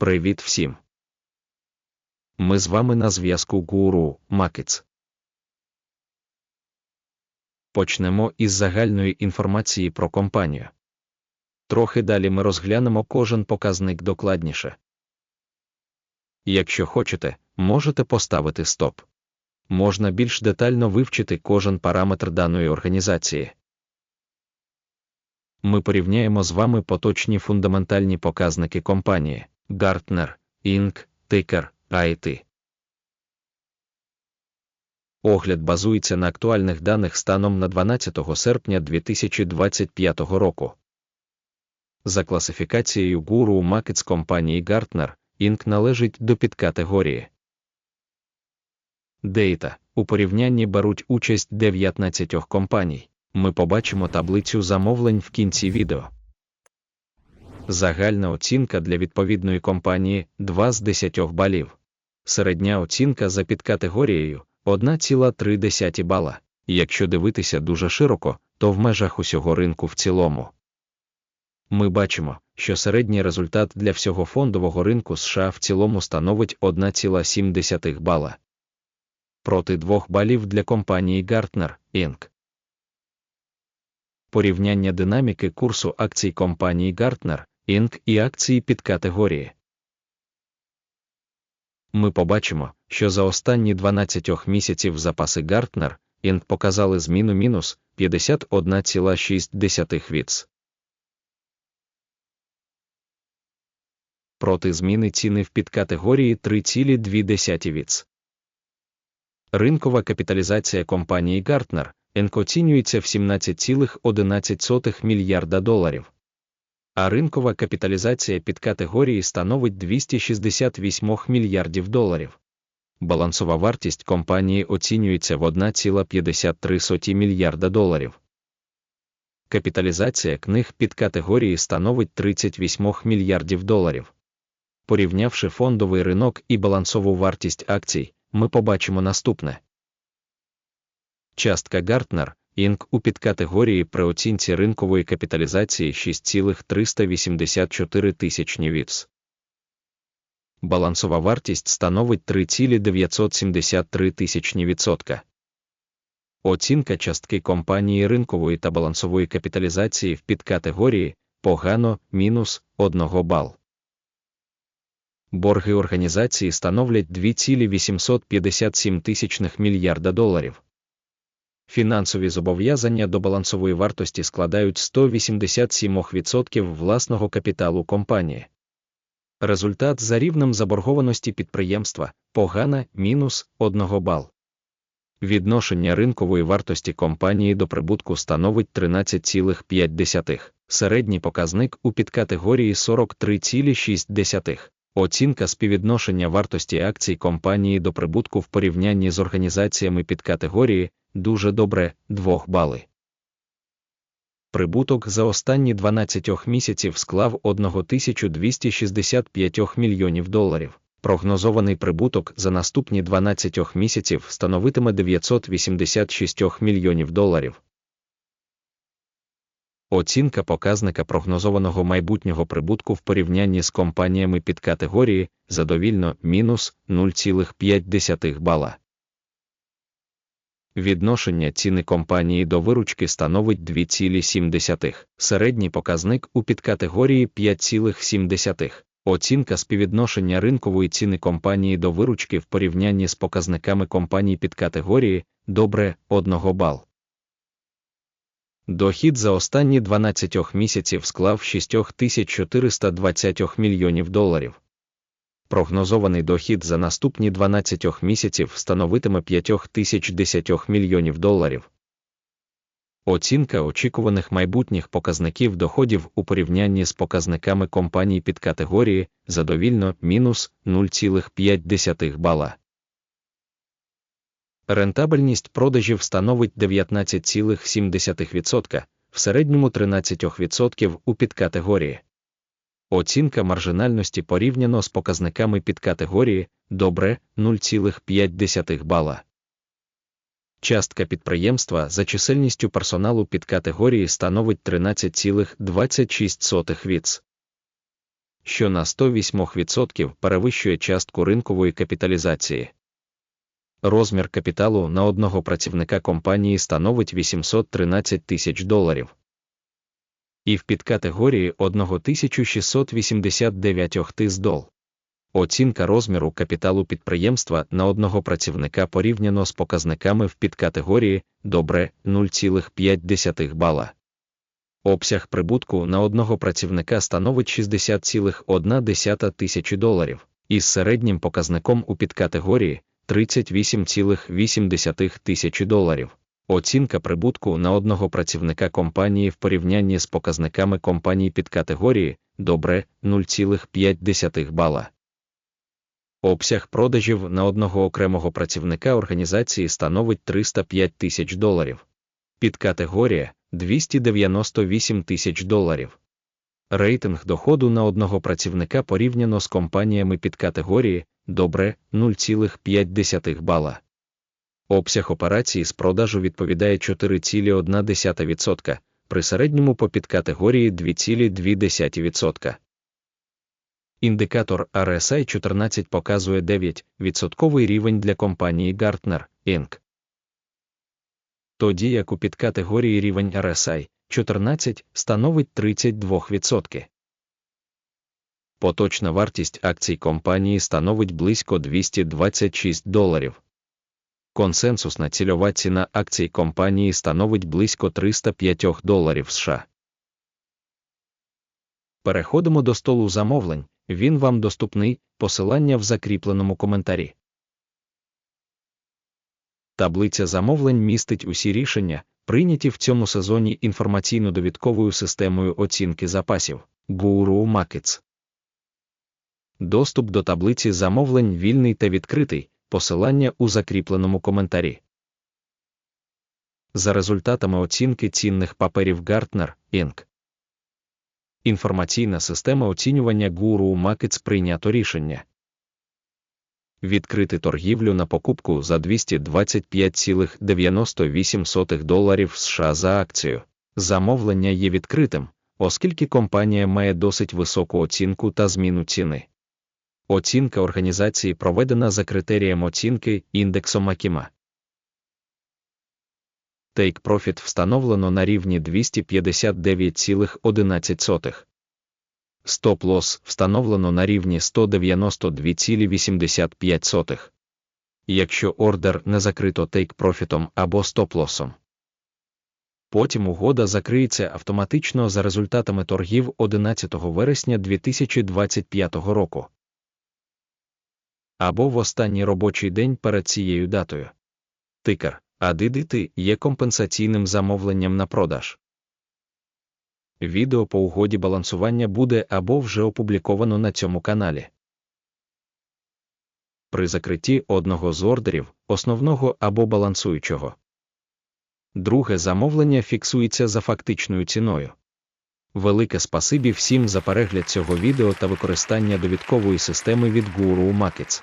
Привіт всім! Ми з вами на зв'язку Гуру Макетс. Почнемо із загальної інформації про компанію. Трохи далі ми розглянемо кожен показник докладніше. Якщо хочете, можете поставити стоп. Можна більш детально вивчити кожен параметр даної організації. Ми порівняємо з вами поточні фундаментальні показники компанії Gartner, Inc., Ticker, IT. Огляд базується на актуальних даних станом на 12 серпня 2025 року. За класифікацією Guru Markets компанії Gartner, Inc. належить до підкатегорії. Дейта у порівнянні беруть участь 19 компаній. Ми побачимо таблицю замовлень в кінці відео. Загальна оцінка для відповідної компанії 2 з 10 балів. Середня оцінка за підкатегорією 1,3 бала. Якщо дивитися дуже широко, то в межах усього ринку в цілому. Ми бачимо, що середній результат для всього фондового ринку США в цілому становить 1,7 бала. Проти 2 балів для компанії Gartner, Inc. Порівняння динаміки курсу акцій компанії Gartner, Inc. і акції підкатегорії. Ми побачимо, що за останні 12 місяців запаси Gartner, Inc. показали зміну мінус 51,6 віц. Проти зміни ціни в підкатегорії 3,2 віц. Ринкова капіталізація компанії Inc. оцінюється в 17,11 мільярда доларів. А ринкова капіталізація підкатегорії становить 268 мільярдів доларів. Балансова вартість компанії оцінюється в 1,53 мільярда доларів. Капіталізація книг підкатегорії становить 38 мільярдів доларів. Порівнявши фондовий ринок і балансову вартість акцій, ми побачимо наступне. Частка Gartner, Inc. у підкатегорії при оцінці ринкової капіталізації 6,384 тисячні віц. Балансова вартість становить 3,973 тисячні відсотка. Оцінка частки компанії ринкової та балансової капіталізації в підкатегорії погано мінус 1 бал. Борги організації становлять 2,857 тисячних мільярда доларів. Фінансові зобов'язання до балансової вартості складають 187% власного капіталу компанії. Результат за рівнем заборгованості підприємства погана мінус 1 бал. Відношення ринкової вартості компанії до прибутку становить 13,5, середній показник у підкатегорії 43,6. Оцінка співвідношення вартості акцій компанії до прибутку в порівнянні з організаціями підкатегорії дуже добре 2 бали. Прибуток за останні 12 місяців склав 1265 мільйонів доларів. Прогнозований прибуток за наступні 12 місяців становитиме 986 мільйонів доларів. Оцінка показника прогнозованого майбутнього прибутку в порівнянні з компаніями під категорії задовільно мінус 0,5 бала. Відношення ціни компанії до виручки становить 2,7, середній показник у підкатегорії 5,7. Оцінка співвідношення ринкової ціни компанії до виручки в порівнянні з показниками компаній підкатегорії добре 1 бал. Дохід за останні 12 місяців склав 6420 мільйонів доларів. Прогнозований дохід за наступні 12 місяців становитиме 5010 мільйонів доларів. Оцінка очікуваних майбутніх показників доходів у порівнянні з показниками компаній під категорії задовільно мінус 0,5 бала. Рентабельність продажів становить 19,7%, в середньому 13% у підкатегорії. Оцінка маржинальності порівняно з показниками підкатегорії добре 0,5 бала. Частка підприємства за чисельністю персоналу підкатегорії становить 13,26 віц. що на 108% перевищує частку ринкової капіталізації. Розмір капіталу на одного працівника компанії становить 813 тисяч доларів. І в підкатегорії 1689 тис дол. Оцінка розміру капіталу підприємства на одного працівника порівняно з показниками в підкатегорії добре 0,5 бала. Обсяг прибутку на одного працівника становить 60,1 тисячі доларів, із середнім показником у підкатегорії 38,8 тисячі доларів. Оцінка прибутку на одного працівника компанії в порівнянні з показниками компаній підкатегорії добре 0,5 бала. Обсяг продажів на одного окремого працівника організації становить 305 тисяч доларів. Підкатегорія 298 тисяч доларів. Рейтинг доходу на одного працівника порівняно з компаніями підкатегорії добре 0,5 бала. Обсяг операцій з продажу відповідає 4,1%, при середньому по підкатегорії 2,2%. Індикатор RSI 14 показує 9% рівень для компанії Gartner, Inc. Тоді як у підкатегорії рівень RSI 14 становить 32%. Поточна вартість акцій компанії становить близько 226 доларів. Консенсусна цільова ціна акцій компанії становить близько 305 доларів США. Переходимо до столу замовлень. Він вам доступний, посилання в закріпленому коментарі. Таблиця замовлень містить усі рішення, прийняті в цьому сезоні інформаційно-довідковою системою оцінки запасів Guru Markets. Доступ до таблиці замовлень вільний та відкритий, посилання у закріпленому коментарі. За результатами оцінки цінних паперів Gartner, Inc. Інформаційна система оцінювання Guru Markets прийнято рішення. Відкрити торгівлю на покупку за 225,98 доларів США за акцію. Замовлення є відкритим, оскільки компанія має досить високу оцінку та зміну ціни. Оцінка організації проведена за критерієм оцінки індексом Акіма. Take Profit встановлено на рівні 259,11. Стоп лос встановлено на рівні 192,85. Якщо ордер не закрито Take Profit або стоп-лосом. Потім угода закриється автоматично за результатами торгів 11 вересня 2025 року. Або в останній робочий день перед цією датою. Тикер ADDT є компенсаційним замовленням на продаж. Відео по угоді балансування буде або вже опубліковано на цьому каналі. При закритті одного з ордерів, основного або балансуючого. Друге замовлення фіксується за фактичною ціною. Велике спасибі всім за перегляд цього відео та використання довідкової системи від Guru Markets.